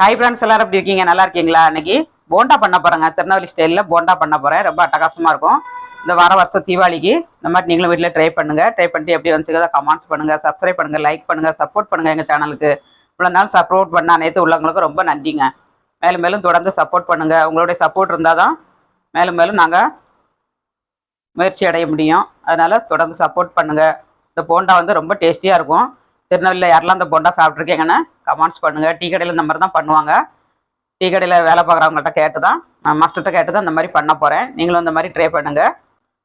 Hi friends எல்லாரும் எப்படி இருக்கீங்க? நல்லா இருக்கீங்களா? இன்னைக்கு போண்டா பண்ண போறேங்க. திருநெல்வேலி ஸ்டைலில் போண்டா பண்ண போறேன். ரொம்ப அட்டகாசமா இருக்கும். இந்த வார வருஷம் தீபாவளிக்கு இந்த மாதிரி நீங்களும் வீட்டில் ட்ரை பண்ணுங்க. ட்ரை பண்ணிட்டு எப்படி வந்து கமெண்ட்ஸ் பண்ணுங்க. சப்ஸ்கிரைப் பண்ணுங்க லைக் பண்ணுங்க சப்போர்ட் பண்ணுங்க எங்கள் சேனலுக்கு இவ்வளோ நாள் சப்போர்ட் பண்ண அனைத்து உள்ளவங்களுக்கு ரொம்ப நன்றிங்க. மேலும் மேலும் தொடர்ந்து சப்போர்ட் பண்ணுங்க. உங்களுடைய சப்போர்ட் இருந்தால் தான் மேலும் மேலும் நாங்கள் முயற்சி அடைய முடியும். அதனால தொடர்ந்து சப்போர்ட் பண்ணுங்க. இந்த போண்டா வந்து ரொம்ப டேஸ்டியாக இருக்கும். திருநெல்வேலியில் யாரெல்லாம் அந்த போண்டா சாப்பிட்ருக்கீங்கன்னு கமெண்ட்ஸ் பண்ணுங்கள் டீ கடையில் இந்த மாதிரி தான் பண்ணுவாங்க. டீ கடையில் வேலை பார்க்குறவங்கள்ட்ட கேட்டு தான் மாஸ்டர்கிட்ட கேட்டு தான் இந்த மாதிரி பண்ண போகிறேன் நீங்களும் இந்த மாதிரி ட்ரை பண்ணுங்கள்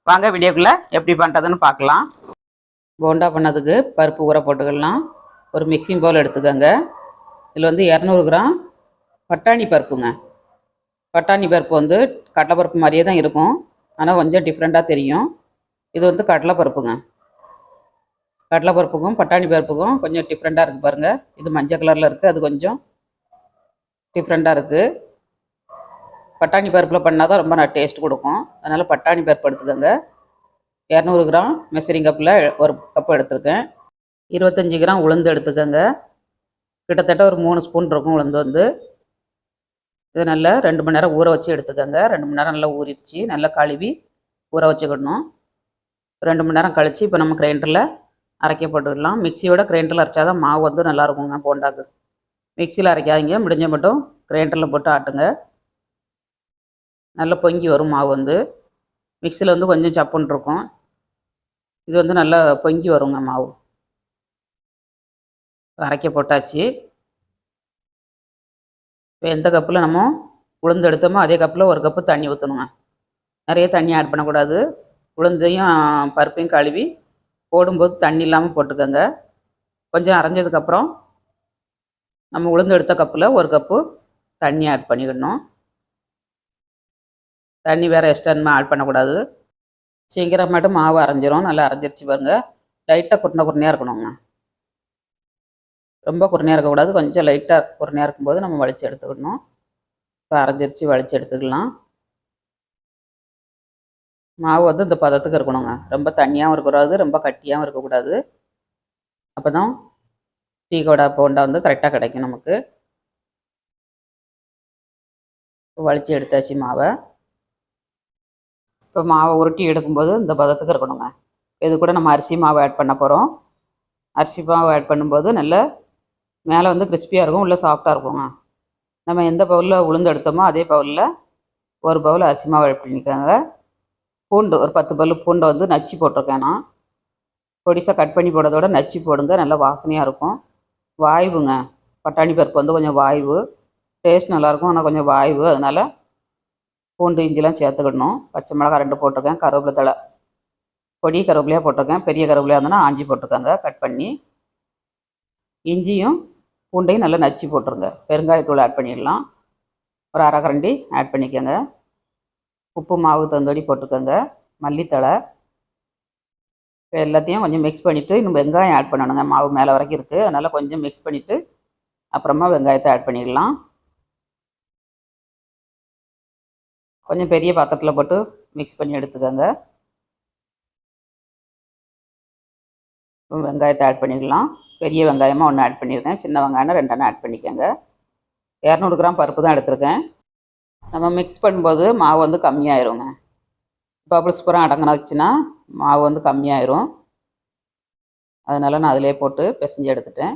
வாங்க வீடியோக்குள்ளே எப்படி பண்ணுறதுன்னு பார்க்கலாம். போண்டா பண்ணதுக்கு பருப்பு ஊற போட்டுக்கலாம். ஒரு மிக்சிங் பவுல் எடுத்துக்கோங்க. இதில் வந்து இரநூறு கிராம் பட்டாணி பருப்புங்க. பட்டாணி பருப்பு வந்து கடலைப்பருப்பு மாதிரியே தான் இருக்கும். ஆனால் கொஞ்சம் டிஃப்ரெண்ட்டாக தெரியும். இது வந்து கடலைப்பருப்புங்க. கடலைப்பருப்புக்கும் பட்டாணி பருப்புக்கும் கொஞ்சம் டிஃப்ரெண்ட்டாக இருக்குது பாருங்கள் இது மஞ்சள் கலரில் இருக்குது அது கொஞ்சம் டிஃப்ரெண்ட்டாக இருக்குது பட்டாணி பருப்பில் பண்ணால் தான் ரொம்ப நான் டேஸ்ட் கொடுக்கும். அதனால் பட்டாணி பருப்பு எடுத்துக்கோங்க. இரநூறு கிராம் மெசரிங் கப்பில் ஒரு கப் எடுத்துருக்கேன். இருபத்தஞ்சி கிராம் உளுந்து எடுத்துக்கோங்க. கிட்டத்தட்ட ஒரு மூணு ஸ்பூன் இருக்கும் உளுந்து வந்து. இது நல்லா ரெண்டு மணி நேரம் ஊற வச்சு எடுத்துக்கோங்க. ரெண்டு மணி நேரம் நல்லா ஊறிடுச்சு. நல்லா கழுவி ஊற வச்சுக்கிடணும் ரெண்டு மணி நேரம் கழித்து இப்போ நம்ம கிரைண்டரில் அரைக்க போட்டுக்கலாம் மிக்சியோட கிரைண்டரில் அரைச்சா தான் மாவு வந்து நல்லாயிருக்குங்க போண்டாக்கு. மிக்சியில் அரைக்காதீங்க. முடிஞ்ச மட்டும் கிரைண்டரில் போட்டு ஆட்டுங்க. நல்லா பொங்கி வரும் மாவு வந்து. மிக்சியில் வந்து கொஞ்சம் சப்புன்னு இருக்கும். இது வந்து நல்லா பொங்கி வருங்க மாவு. அரைக்க போட்டாச்சு. இப்போ எந்த கப்பில் நம்ம உளுந்து எடுத்தோமோ அதே கப்பில் ஒரு கப்பு தண்ணி ஊற்றணுங்க நிறைய தண்ணி ஆட் பண்ணக்கூடாது. உளுந்தையும் பருப்பையும் கழுவி போடும்போது தண்ணி இல்லாமல் போட்டுக்கோங்க. கொஞ்சம் அரைஞ்சதுக்கப்புறம் நம்ம உளுந்து எடுத்த கப்பில் ஒரு கப்பு தண்ணி ஆட் பண்ணிக்கணும் தண்ணி வேறு எக்ஸ்ட்ரா ஆட் பண்ணக்கூடாது. சீக்கிரமாட்டு மாவு அரைஞ்சிரும். நல்லா அரைஞ்சிருச்சு பாருங்கள் லைட்டாக குருணை குருணையாக இருக்கணுங்க. ரொம்ப குருணையாக இருக்கக்கூடாது. கொஞ்சம் லைட்டாக குருணையாக இருக்கும்போது நம்ம வலிச்சு எடுத்துக்கணும். இப்போ அரைஞ்சிருச்சு வலிச்சு எடுத்துக்கலாம். மாவு வந்து இந்த பதத்துக்கு இருக்கணுங்க. ரொம்ப தண்ணியாகவும் இருக்கக்கூடாது ரொம்ப கட்டியாகவும் இருக்கக்கூடாது. அப்போ தான் டீ கோடா போண்டா வந்து கரெக்டாக கிடைக்கும் நமக்கு. வலிச்சு எடுத்தாச்சு மாவை. இப்போ மாவை உருட்டி எடுக்கும்போது இந்த பதத்துக்கு இருக்கணுங்க. இது கூட நம்ம அரிசி மாவு ஆட் பண்ண போகிறோம் அரிசி மாவு ஆட் பண்ணும்போது நல்ல மேலே வந்து கிறிஸ்பியாக இருக்கும் உள்ளே சாஃப்டாக இருக்குங்க. நம்ம எந்த பவுலில் உளுந்து எடுத்தோமோ அதே பவுலில் ஒரு பவுல் அரிசி மாவு ஆட் பண்ணிக்கோங்க. பூண்டு ஒரு பத்து பல்லு பூண்டை வந்து நச்சு போட்டிருக்கேன் நான். பொடிசாக கட் பண்ணி போடுறதோட நச்சு போடுங்க நல்லா வாசனையாக இருக்கும். வாய்வுங்க பட்டாணி பருப்பு வந்து கொஞ்சம் வாய்வு. டேஸ்ட் நல்லாயிருக்கும் ஆனால் கொஞ்சம் வாய்வு. அதனால் பூண்டு இஞ்சிலாம் சேர்த்துக்கிடணும். பச்சை மிளகா ரெண்டு போட்டிருக்கேன் கருவேப்பிலை தழை. பொடி கருவேப்பிலையாக போட்டிருக்கேன் பெரிய கருவேப்பிலையாக இருந்தனா ஆஞ்சி போட்டிருக்காங்க கட் பண்ணி. இஞ்சியும் பூண்டையும் நல்லா நச்சு போட்டுருங்க. பெருங்காயத்தூள் ஆட் பண்ணிடலாம். ஒரு அரை கரண்டி ஆட் பண்ணிக்கோங்க. உப்பு மாவு தந்தோடி போட்டுக்கோங்க. மல்லித்தழை. இப்போ எல்லாத்தையும் கொஞ்சம் மிக்ஸ் பண்ணிவிட்டு இன்னும் வெங்காயம் ஆட் பண்ணணுங்க. மாவு மேலே வரைக்கும் இருக்குது அதனால் கொஞ்சம் மிக்ஸ் பண்ணிவிட்டு அப்புறமா வெங்காயத்தை ஆட் பண்ணிடலாம். கொஞ்சம் பெரிய பாத்திரத்தில் போட்டு மிக்ஸ் பண்ணி எடுத்துக்கோங்க. வெங்காயத்தை ஆட் பண்ணிடலாம். பெரிய வெங்காயமாக ஒன்று ஆட் பண்ணியிருக்கேன் சின்ன வெங்காயம் ரெண்டெண்ணம் ஆட் பண்ணிக்கோங்க. இரநூறு கிராம் பருப்பு தான் எடுத்திருக்கேன். நம்ம மிக்ஸ் பண்ணும்போது மாவு வந்து கம்மியாயிருங்க. பபிள்ஸ் பூரா அடங்கினாச்சுன்னா மாவு வந்து கம்மியாயிரும். அதனால் நான் அதிலே போட்டு பிசைஞ்சு எடுத்துட்டேன்.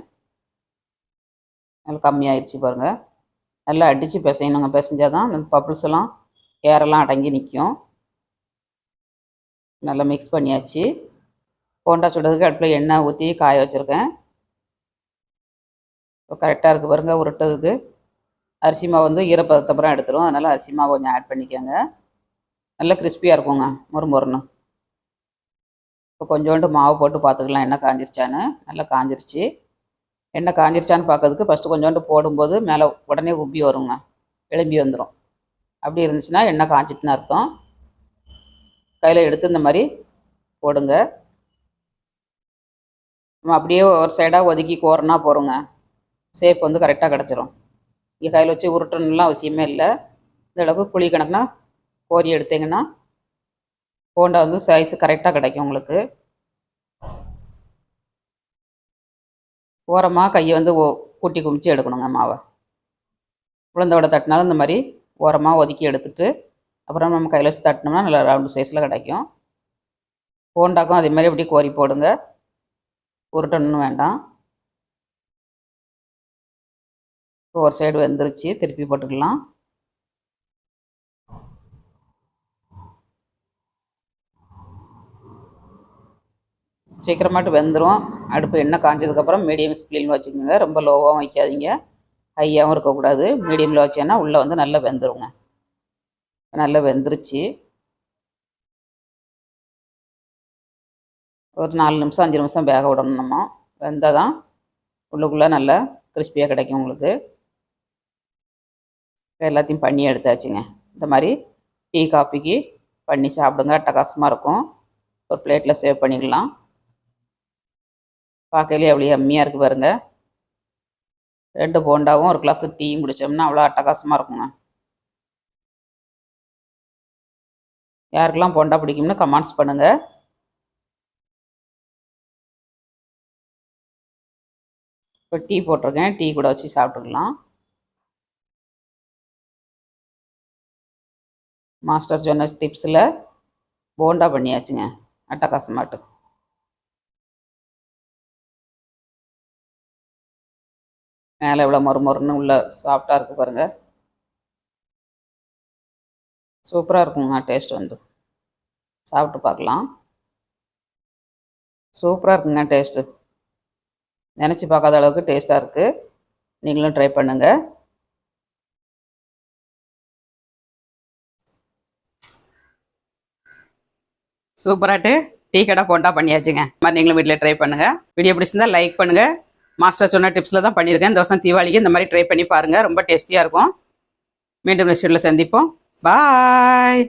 நல்லா கம்மியாயிருச்சு பாருங்கள் நல்லா அடித்து பிசையணுங்க. பிசைஞ்சால் தான் அந்த பபிள்ஸ் எல்லாம் ஏரெல்லாம் அடங்கி நிற்கும் நல்லா மிக்ஸ் பண்ணியாச்சு. போண்டா சுடுறதுக்கு அடுப்பில் எண்ணெய் ஊற்றி காய வச்சுருக்கேன். இப்போ கரெக்டாக இருக்குது பாருங்கள் உருட்டதுக்கு அரிசி மாவு வந்து ஈரப்பதத்தை அப்புறம் எடுத்துரும். அதனால் அரிசி மாவு கொஞ்சம் ஆட் பண்ணிக்கோங்க. நல்லா கிறிஸ்பியாக இருக்குங்க மொறு மொறுன்னு இப்போ கொஞ்சோண்டு மாவு போட்டு பார்த்துக்கலாம் எண்ணெய் காஞ்சிருச்சான்னு. நல்லா காஞ்சிருச்சு. எண்ணெய் காஞ்சிருச்சான்னு பார்க்கறதுக்கு ஃபஸ்ட்டு கொஞ்சோண்டு போடும்போது மேலே உடனே உப்பி வருங்க. எழும்பி வந்துடும் அப்படி இருந்துச்சுன்னா எண்ணெய் காஞ்சிட்டுன்னு அர்த்தம். கையில் எடுத்து இந்த மாதிரி போடுங்க. நம்ம அப்படியே ஒரு சைடாக ஒதுக்கி கோரனா போகிறோங்க சேஃப் வந்து கரெக்டாக கிடச்சிரும். இங்கே கையில் வச்சு உருட்டணும்லாம் அவசியமே இல்லை. இந்த அளவுக்கு குழி கணக்குனா கோரி எடுத்தீங்கன்னா போண்டா வந்து சைஸ் கரெக்டாக கிடைக்கும் உங்களுக்கு. ஓரமாக கையை வந்து ஓ கூட்டி குமிச்சு எடுக்கணுங்க மாவை. உளுந்த தட்டினாலும் இந்த மாதிரி ஓரமாக ஒதுக்கி எடுத்துட்டு அப்புறம் நம்ம கையில் வச்சு தட்டினோம்னா நல்லா ரவுண்டு சைஸில் கிடைக்கும். போண்டாக்கும் அதே மாதிரி அப்படியே கோரி போடுங்க. உருட்டணும்னு வேண்டாம். இப்போ ஒரு சைடு வெந்துருச்சு. திருப்பி போட்டுக்கலாம். சீக்கிரமாட்டு வெந்துடும் அடுப்பு எண்ணெய் காஞ்சதுக்கப்புறம் மீடியம் ஸ்ப்ளீனில் வச்சுக்கோங்க. ரொம்ப லோவாகவும் வைக்காதீங்க. ஹையாகவும் இருக்கக்கூடாது. மீடியமில் வச்சேன்னா உள்ளே வந்து நல்லா வெந்துருங்க. நல்லா வெந்துருச்சு. ஒரு நாலு நிமிஷம் அஞ்சு நிமிஷம் வேக விடணும் நம்ம. வெந்தால் தான் உள்ளுக்குள்ளே நல்லா கிறிஸ்பியாக கிடைக்கும் உங்களுக்கு. இப்போ எல்லாத்தையும் பண்ணி எடுத்தாச்சுங்க. இந்த மாதிரி டீ காஃபிக்கு பண்ணி சாப்பிடுங்க. அட்டகாசமாக இருக்கும். ஒரு பிளேட்டில் சேவ் பண்ணிக்கலாம். பார்க்கலையே அவ்வளோ அம்மியாக இருக்குது பாருங்க. ரெண்டு போண்டாவும் ஒரு கிளாஸ் டீயும் குடித்தோம்னா அவ்வளோ அட்டகாசமாக இருக்குங்க. யாருக்கெல்லாம் போண்டா பிடிக்கும்னு கமெண்ட்ஸ் பண்ணுங்கள் இப்போ டீ போட்டிருக்கேன். டீ கூட வச்சு சாப்பிட்டுக்கலாம். மாஸ்டர் சொன்ன டிப்ஸில் போண்டா பண்ணியாச்சுங்க. அட்டகாசமாட்டு. மேலே எவ்வளோ மொறு மொறுன்னு உள்ள சாஃப்டாக இருக்குது பாருங்கள் சூப்பராக இருக்குங்க டேஸ்ட் வந்து. சாப்பிட்டு பார்க்கலாம். சூப்பராக இருக்குங்க டேஸ்ட்டு நினச்சி பார்க்காத அளவுக்கு டேஸ்ட்டாக இருக்குது நீங்களும் ட்ரை பண்ணுங்கள் சூப்பராட்டு டீ கடை போண்டா பண்ணியாச்சுங்க. மாதிரி நீங்களும் வீட்டில் ட்ரை பண்ணுங்கள் வீடியோ பிடிச்சிருந்தா லைக் பண்ணுங்கள் மாஸ்டர் சொன்ன டிப்ஸில் தான் பண்ணியிருக்கேன். இந்த வருஷம் தீபாவளிக்கு இந்த மாதிரி ட்ரை பண்ணி பாருங்கள் ரொம்ப டேஸ்டியாக இருக்கும். மீண்டும் நெக்ஸ்ட் சந்திப்போம். பாய்